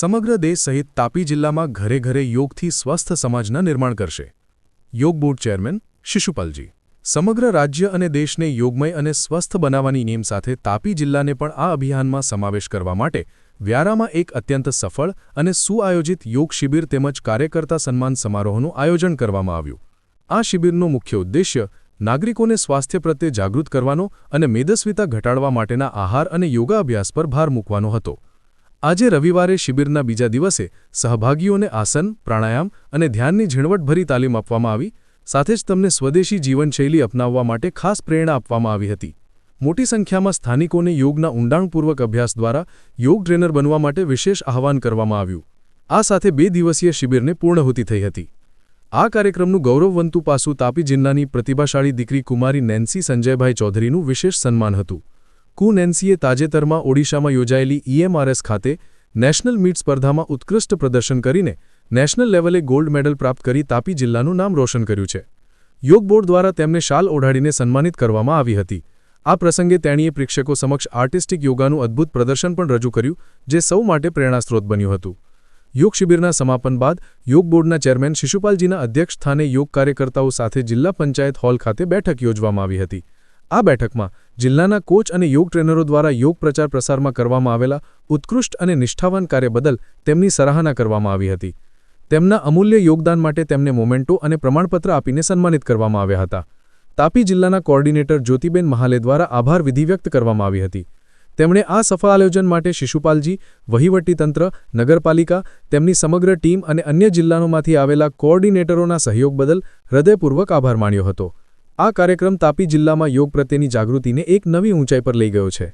સમગ્ર દેશ સહિત તાપી જિલ્લામાં ઘરે ઘરે યોગથી સ્વસ્થ સમાજના નિર્માણ કરશે. યોગ બોર્ડ ચેરમેન શિશુપાલજી. સમગ્ર રાજ્ય અને દેશને યોગમય અને સ્વસ્થ બનાવવાની નેમ સાથે તાપી જિલ્લાને પણ આ અભિયાનમાં સમાવેશ કરવા માટે વ્યારામાં એક અત્યંત સફળ અને સુઆયોજિત યોગ શિબિર તેમજ કાર્યકર્તા સન્માન સમારોહનું આયોજન કરવામાં આવ્યું. આ શિબિરનો મુખ્ય ઉદ્દેશ્ય નાગરિકોને સ્વાસ્થ્ય પ્રત્યે જાગૃત કરવાનો અને મેદસ્વીતા ઘટાડવા માટેના આહાર અને યોગા અભ્યાસ પર ભાર મૂકવાનો હતો. આજે રવિવારે શિબિરના બીજા દિવસે સહભાગીઓને આસન, પ્રાણાયામ અને ધ્યાનની ઝીણવટભરી તાલીમ આપવામાં આવી. સાથે જ તમને સ્વદેશી જીવનશૈલી અપનાવવા માટે ખાસ પ્રેરણા આપવામાં આવી હતી. મોટી સંખ્યામાં સ્થાનિકોને યોગના ઊંડાણપૂર્વક અભ્યાસ દ્વારા યોગ ટ્રેનર બનવા માટે વિશેષ આહવાન કરવામાં આવ્યું. આ સાથે બે દિવસીય શિબિરને પૂર્ણહુતિ થઈ હતી. આ કાર્યક્રમનું ગૌરવવંતુ પાસું તાપી જિલ્લાની પ્રતિભાશાળી દીકરી કુમારી નેન્સી સંજયભાઈ ચૌધરીનું વિશેષ સન્માન હતું. કુ નેન્સીએ તાજેતરમાં ઓડિશામાં યોજાયેલી ઈએમઆરએસ ખાતે નેશનલ મીટ સ્પર્ધામાં ઉત્કૃષ્ટ પ્રદર્શન કરીને નેશનલ લેવલે ગોલ્ડ મેડલ પ્રાપ્ત કરી તાપી જિલ્લાનું નામ રોશન કર્યું છે. યોગ બોર્ડ દ્વારા તેમને શાલ ઓઢાડીને સન્માનિત કરવામાં આવી હતી. આ પ્રસંગે તેણીએ પ્રેક્ષકો સમક્ષ આર્ટિસ્ટિક યોગાનું અદ્ભુત પ્રદર્શન પણ રજૂ કર્યું, જે સૌ માટે પ્રેરણાસ્ત્રોત બન્યું હતું. યોગ શિબિરના સમાપન બાદ યોગ બોર્ડના ચેરમેન શિશુપાલજીના અધ્યક્ષ સ્થાને યોગ કાર્યકર્તાઓ સાથે જિલ્લા પંચાયત હોલ ખાતે બેઠક યોજવામાં આવી હતી. આ બેઠકમાં જિલ્લાના કોચ અને યોગ ટ્રેનરો દ્વારા યોગ પ્રચાર પ્રસારમાં કરવામાં આવેલા ઉત્કૃષ્ટ અને નિષ્ઠાવાન કાર્ય બદલ તેમની સરાહના કરવામાં આવી હતી. તેમના અમૂલ્ય યોગદાન માટે તેમને મોમેન્ટો અને પ્રમાણપત્ર આપીને સન્માનિત કરવામાં આવ્યા હતા. તાપી જિલ્લાના કોઓર્ડિનેટર જ્યોતિબેન મહાલે દ્વારા આભાર વિધિ વ્યક્ત કરવામાં આવી હતી. તેમણે આ સફળ આયોજન માટે શિશુપાલજી વહીવટીતંત્ર નગરપાલિકા, તેમની સમગ્ર ટીમ અને અન્ય જિલ્લાઓમાંથી આવેલા કોઓર્ડિનેટરોના સહયોગ બદલ હૃદયપૂર્વક આભાર માન્યો હતો. આ કાર્યક્રમ તાપી જિલ્લામાં યોગ પ્રત્યેની જાગૃતિને એક નવી ઊંચાઈ પર લઈ ગયો છે.